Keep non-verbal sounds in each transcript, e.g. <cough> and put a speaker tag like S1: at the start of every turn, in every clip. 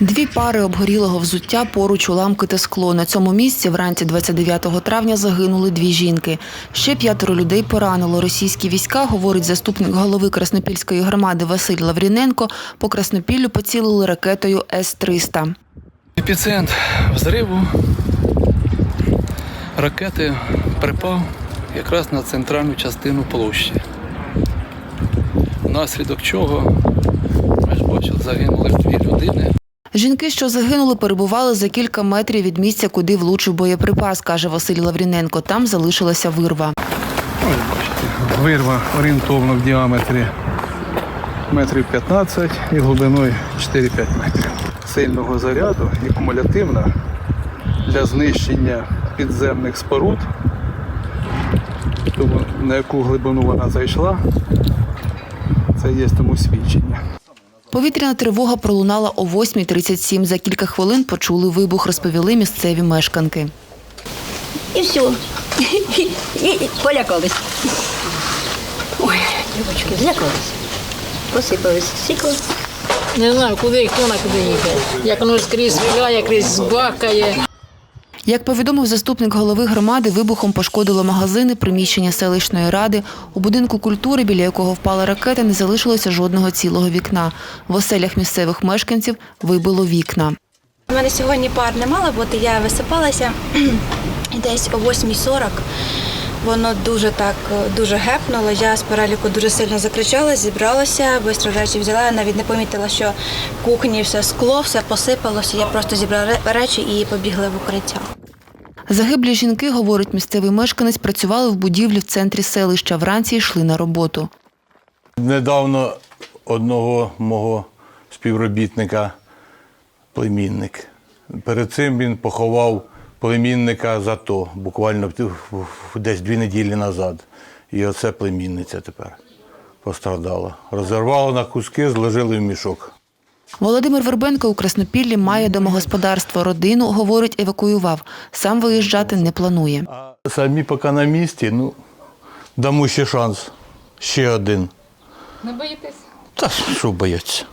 S1: Дві пари обгорілого взуття поруч уламки та скло. На цьому місці вранці 29 травня загинули дві жінки. Ще п'ятеро людей поранило. Російські війська, говорить заступник голови Краснопільської громади Василь Лавріненко, по Краснопіллю поцілили ракетою С-300.
S2: Епіцентр взриву ракети припав якраз на центральну частину площі. Внаслідок чого, ми ж бачили, загинули дві людини.
S1: Жінки, що загинули, перебували за кілька метрів від місця, куди влучив боєприпас, каже Василь Лавріненко. Там залишилася вирва.
S3: Бачите, вирва орієнтовно в діаметрі метрів 15 і глибиною 4-5 метрів. Сильного заряду і кумулятивна для знищення підземних споруд, тому на яку глибину вона зайшла, це є тому свідчення.
S1: Повітряна тривога пролунала о 8.37. За кілька хвилин почули вибух, розповіли місцеві мешканки.
S4: І все. І, полякались. Ой, дівчатки, злякались. Посипались стекло.
S5: Не знаю, куди і хто на куди їхає. Як воно скрізь стріляє, крізь бахкає.
S1: Як повідомив заступник голови громади, вибухом пошкодило магазини, приміщення селищної ради. У будинку культури, біля якого впала ракета, не залишилося жодного цілого вікна. В оселях місцевих мешканців вибило вікна.
S6: У мене сьогодні пар не мало бути, я висипалася <clears throat> десь о 8.40 воно дуже так дуже гепнуло. Я з переліку дуже сильно закричала, зібралася, швидко речі взяла. Навіть не помітила, що в кухні все скло, все посипалося. Я просто зібрала речі і побігла в укриття.
S1: Загиблі жінки, говорить місцевий мешканець, працювали в будівлі в центрі селища. Вранці йшли на роботу.
S7: Недавно одного мого співробітника племінник. Перед цим він поховав племінника за то, буквально десь дві неділі назад. І оце племінниця тепер пострадала. Розірвало на куски, зложили в мішок.
S1: Володимир Вербенко у Краснопіллі має домогосподарство. Родину, говорить, евакуював. Сам виїжджати не планує.
S7: Самі поки на місці, ну, дамо ще шанс. Ще один.
S5: Не боїтесь?
S7: Та що бояться?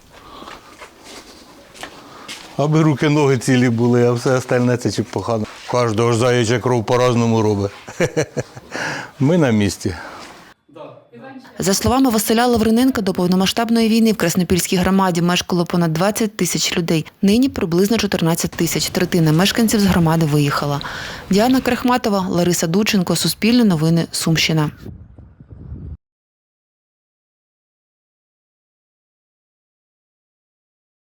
S7: Аби руки, ноги цілі були, а все остальне це чи погано. Кожного ж заяча кров по-разному робить. <laughs> Ми на місці.
S1: За словами Василя Лавриненка, до повномасштабної війни в Краснопільській громаді мешкало понад 20 тисяч людей. Нині приблизно 14 тисяч. Третина мешканців з громади виїхала. Діана Крахматова, Лариса Дученко, Суспільне новини, Сумщина.